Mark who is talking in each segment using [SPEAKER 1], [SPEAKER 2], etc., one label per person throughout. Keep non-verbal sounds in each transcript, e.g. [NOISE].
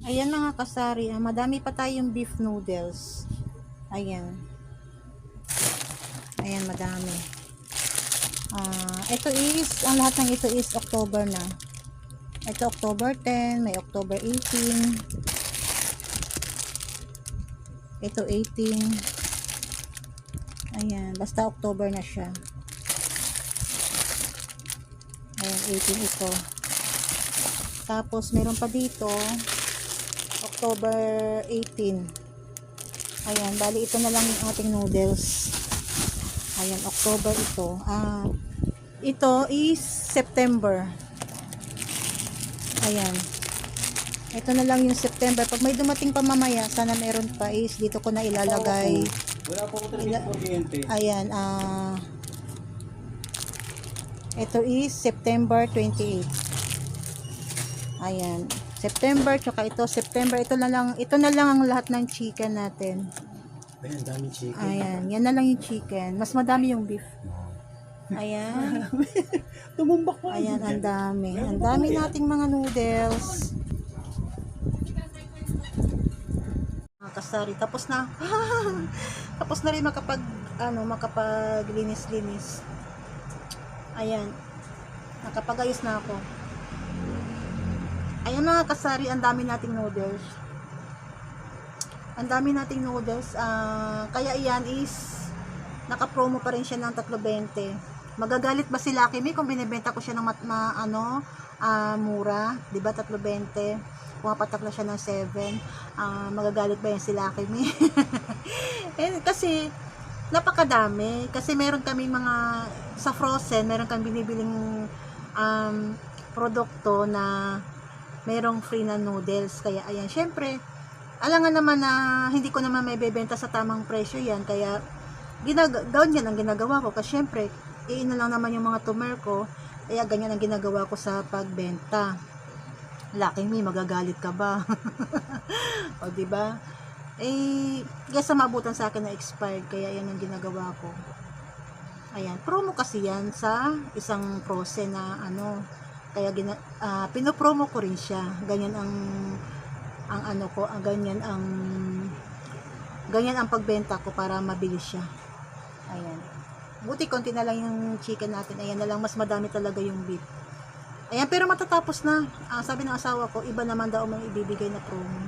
[SPEAKER 1] Ayan mga kasari, ah, madami pa tayong beef noodles. Ayan. Ayan, madami. Ah, ito is, ang lahat ng ito is October na. Ito October 10, may October 18. Ito 18. Ayan, basta October na siya. Ayan, 18 ito. Tapos, meron pa dito, October 18. Ayan, bali ito na lang yung ating noodles. Ayan, October ito. Ah, ito is September. Ayan. Ito na lang yung September. Pag may dumating pa mamaya, sana meron pa is dito ko na ilalagay.
[SPEAKER 2] Wala po ko
[SPEAKER 1] Ila-. Ayan, ah ito is September 28. Ayan. September, tsaka ito, September, ito na lang, ito na lang ang lahat ng chicken natin.
[SPEAKER 2] Ay, ang daming chicken.
[SPEAKER 1] Ayan, yan na lang yung chicken. Mas madami yung beef. Ayan. [LAUGHS]
[SPEAKER 2] Tumumbak pa.
[SPEAKER 1] Ayan, ang dami. Ang dami nating mga noodles. Mga kasari. Tapos na. [LAUGHS] Tapos na rin makapag, ano, makapaglinis-linis. Ayan. Nakapagayos na ako. Ayan mga kasari, ang dami nating noodles. Ang dami nating noodles. Ah, kaya iyan is naka-promo pa rin siya ng 3.20. Magagalit ba si Lucky Me kung binibenta ko siya ng mat, ma, ano, ah, mura? 'Di ba 3.20? Pumapatak na siya ng 7. Ah, magagalit ba yan si Lucky Me? [LAUGHS] eh, kasi napakadami. Kasi meron kami mga sa frozen, meron kang binibiling um, produkto na merong free na noodles. Kaya ayan, syempre, alangan naman na hindi ko naman may bebenta sa tamang presyo yan. Kaya ginag gawin yan ang ginagawa ko. Kasi syempre, iina lang naman yung mga tumer ko. Kaya ganyan ang ginagawa ko sa pagbenta. Lucky me, magagalit ka ba? [LAUGHS] o, di ba? Eh, kaya mabutan sa akin na expired. Kaya yan ang ginagawa ko. Ayan, promo kasi yan sa isang prose na ano, kaya gina, ah, pinopromo ko rin siya. Ganyan ang ang ano ko, ang ganyan ang ganyan ang pagbenta ko para mabilis siya. Ayan. Buti konti na lang yung chicken natin. Ayan na lang mas madami talaga yung beef. Ayan, pero matatapos na. Ah, sabi ng asawa ko, iba naman daw may ibibigay na promo.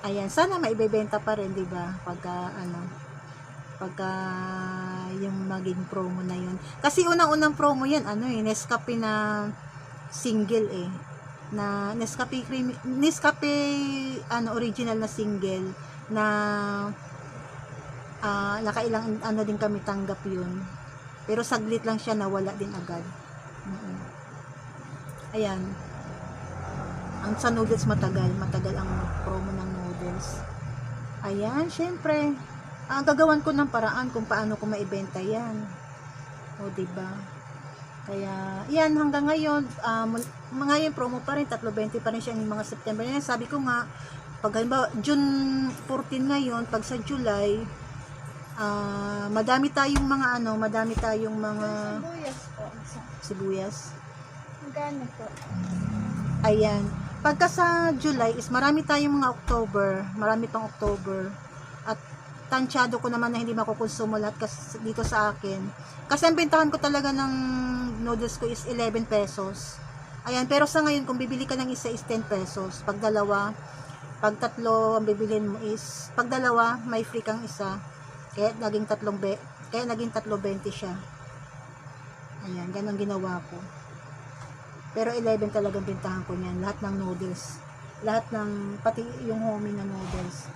[SPEAKER 1] Ayan, sana maibebenta pa rin, 'di ba? Pagka ano, pagka yung maging promo na yun. Kasi unang-unang promo yan, ano eh, Nescafe na single eh. Na Nescafe cream, Nescafe ano, original na single na ah nakailang ano din kami tanggap yun. Pero saglit lang siya nawala din agad. Mm-mm. Ayan. Ang sa noodles matagal, matagal ang promo ng noodles. Ayan, syempre, ang gagawan ko ng paraan kung paano ko maibenta yan. O, di ba? Kaya, yan, hanggang ngayon, um, mga yung promo pa rin, 3.20 pa rin siya yung mga September. Yan, sabi ko nga, pag halimbawa, June 14 ngayon, pag sa July, ah madami tayong mga ano, madami tayong mga
[SPEAKER 3] Sibuyas po.
[SPEAKER 1] Sibuyas.
[SPEAKER 3] Magkano po?
[SPEAKER 1] Ayan. Pagka sa July is marami tayong mga October, marami pang October. At tansyado ko naman na hindi makukonsumo lahat kasi dito sa akin. Kasi ang bentahan ko talaga ng noodles ko is 11 pesos. Ayan, pero sa ngayon kung bibili ka ng isa is 10 pesos. Pag dalawa, pag tatlo ang bibilin mo is pag dalawa may free kang isa. Kaya naging tatlong be, kaya naging tatlo 20 siya. Ayan, ganun ginawa ko. Pero 11 talagang bintahan ko niyan. Lahat ng noodles. Lahat ng, pati yung homie na noodles.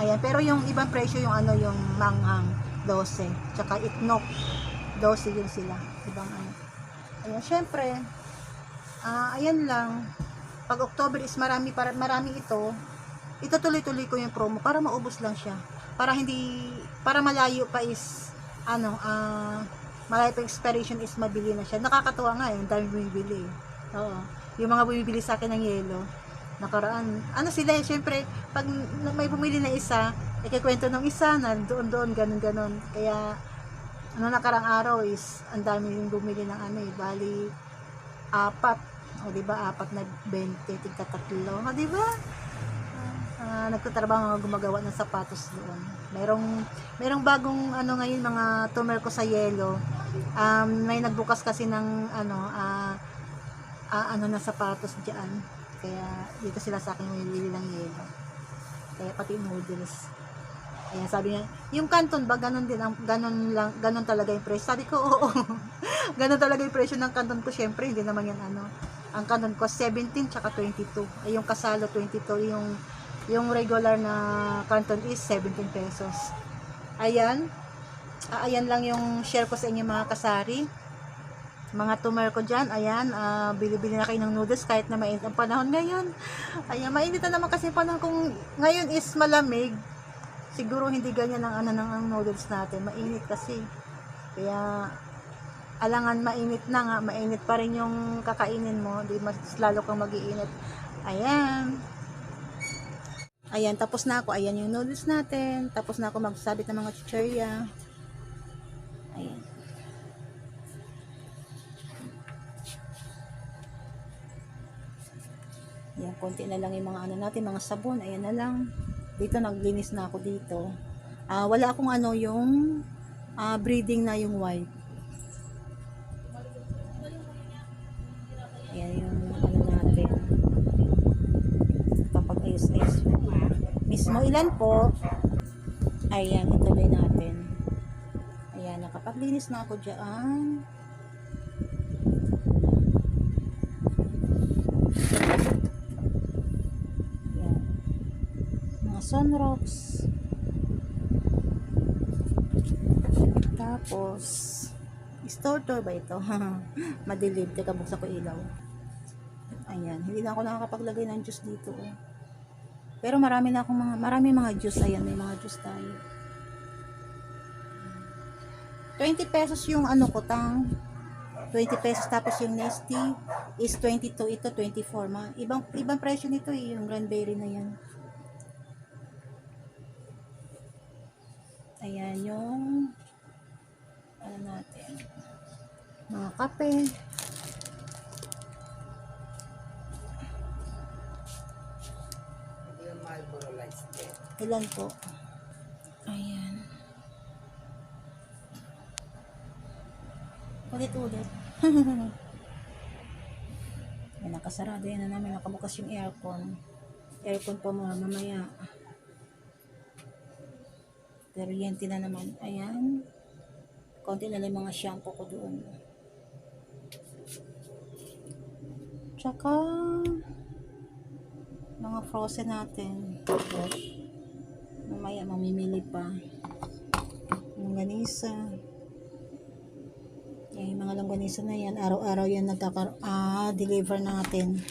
[SPEAKER 1] Ayan, pero yung ibang presyo yung ano, yung manghang, 12. Tsaka itnok, 12 yun sila. Ibang ano. Ayan, syempre, ah ayan lang. Pag October is marami, para, marami ito, itutuloy-tuloy ko yung promo para maubos lang siya. Para hindi, para malayo pa is, ano, ah, malayo pa expiration is mabili na siya. Nakakatuwa nga eh, dami bumibili. Oo. Yung mga bumibili sa akin ng yelo, nakaraan. Ano sila eh, syempre, pag may bumili na isa, ikikwento ng isa na doon doon, ganun ganun. Kaya, ano nakarang araw is, ang dami yung bumili ng ano eh, bali, apat. O, di ba? Apat na 20, tigka tatlo. O, di ba? Ah, nagtatrabaho ako gumagawa ng sapatos doon. Merong merong bagong ano ngayon mga tumer ko sa yelo. Um, may nagbukas kasi ng ano ah ah, ano na sapatos diyan. Kaya dito sila sa akin bumibili ng yelo. Kaya pati noodles. Ayan, sabi niya, yung canton ba, ganun din, ang, ganun lang, ganun talaga yung presyo. Sabi ko, oo, [LAUGHS] ganun talaga yung presyo ng canton ko. Syempre, hindi naman yan ano. Ang canton ko, 17 tsaka 22. Ay, yung kasalo, 22. Yung, yung regular na canton is 17 pesos. Ayan. Ah, ayan lang yung share ko sa inyo mga kasari. Mga tumer ko dyan, ayan, ah, bili-bili na kayo ng noodles kahit na mainit ang panahon ngayon. Ayan, mainit na naman kasi panahon kung ngayon is malamig. Siguro hindi ganyan ang ano ng ang noodles natin. Mainit kasi. Kaya alangan mainit na nga, mainit pa rin yung kakainin mo, di mas lalo kang magiinit. Ayan. Ayan, tapos na ako. Ayan yung noodles natin. Tapos na ako magsabit ng mga chichirya. Ayan. Ayan, konti na lang yung mga ano natin, mga sabon. Ayan na lang. Dito, naglinis na ako dito. Ah, wala akong ano yung ah, breeding na yung white. Ayan yung ano natin. Kapag ayos-ayos. Mismo ilan po? Ayan, ituloy natin. Ayan, nakapaglinis na ako dyan. Sunrocks. Tapos, store tour ba ito? [LAUGHS] Madilim. Teka, buksan ko ilaw. Ayan. Hindi na ako nakakapaglagay ng juice dito. Oh. Pero marami na akong mga, marami mga juice. Ayan, may mga juice tayo. 20 pesos yung ano ko, tang. 20 pesos tapos yung Nesty is 22 ito 24 ma ibang ibang presyo nito eh yung cranberry na yan ayan yung ano natin mga kape. Ilan po? Ayan. Ulit-ulit. [LAUGHS] Ayan, nakasarado yan na namin. Nakabukas yung aircon. Aircon pa mga mamaya kuryente na naman ayan konti na lang mga shampoo ko doon tsaka mga frozen natin mamaya mamimili pa yung ganisa yan, yung mga langganisa na yan, araw-araw yan nagkakar ah, deliver natin.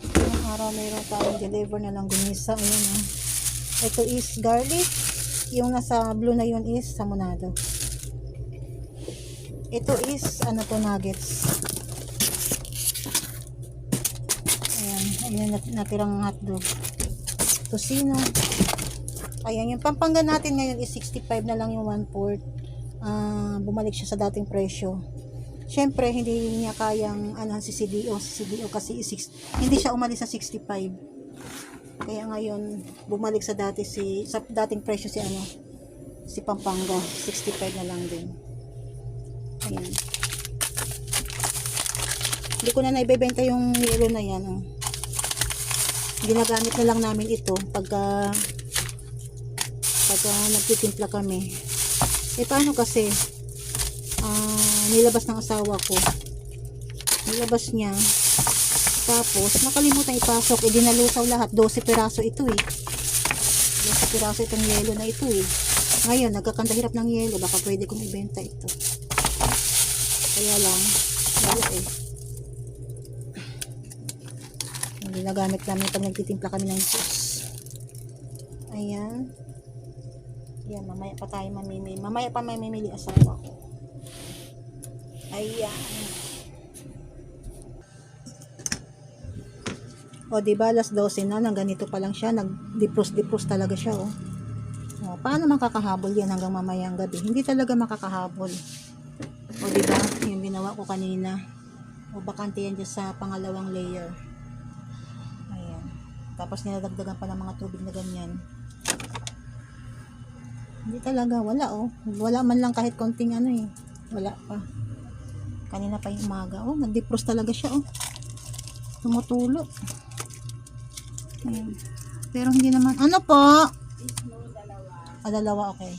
[SPEAKER 1] Yung araw mayroon tayong deliver na langganisa. Ayan ah. Ito is garlic. Yung nasa blue na yun is samunado. Ito is ano to nuggets. Ayan, ayan nat- natirang hotdog. Tosino. Ayan, yung pampanga natin ngayon is 65 na lang yung 1 quart ah, bumalik siya sa dating presyo. Siyempre, hindi niya kayang ano, si CDO. Si CDO kasi is six- hindi siya umalis sa 65. Kaya ngayon, bumalik sa dati si sa dating presyo si ano si Pampanga, 65 na lang din. Ayan. Hindi ko na naibebenta yung yellow na yan. Oh. Ginagamit na lang namin ito pagka pagka nagtitimpla kami. Eh paano kasi ah, nilabas ng asawa ko. Nilabas niya. Tapos nakalimutan ipasok. Eh dinalusaw lahat. 12 piraso ito eh. 12 piraso itong yelo na ito eh. Ngayon, nagkakanta hirap ng yelo. Baka pwede kong ibenta ito. Kaya lang, wala eh. Hindi nagamit namin pag nagtitimpla kami ng juice. Ayan. Yan, mamaya pa tayo mamimili. Mamaya pa mamimili asawa ko. Ayan. O, di ba, alas 12 na, nang ganito pa lang siya, nag-dipros-dipros talaga siya, oh. O, paano makakahabol yan hanggang mamayang gabi? Hindi talaga makakahabol. O, di ba, yung ginawa ko kanina. O bakante yan dyan sa pangalawang layer. Ayan. Tapos niladagdagan pa ng mga tubig na ganyan. Hindi talaga, wala oh. Wala man lang kahit konting ano eh. Wala pa. Kanina pa yung umaga. Oh, nag-defrost talaga siya oh. Tumutulo. Ayan. Pero hindi naman, ano po? Ah, dalawa, okay.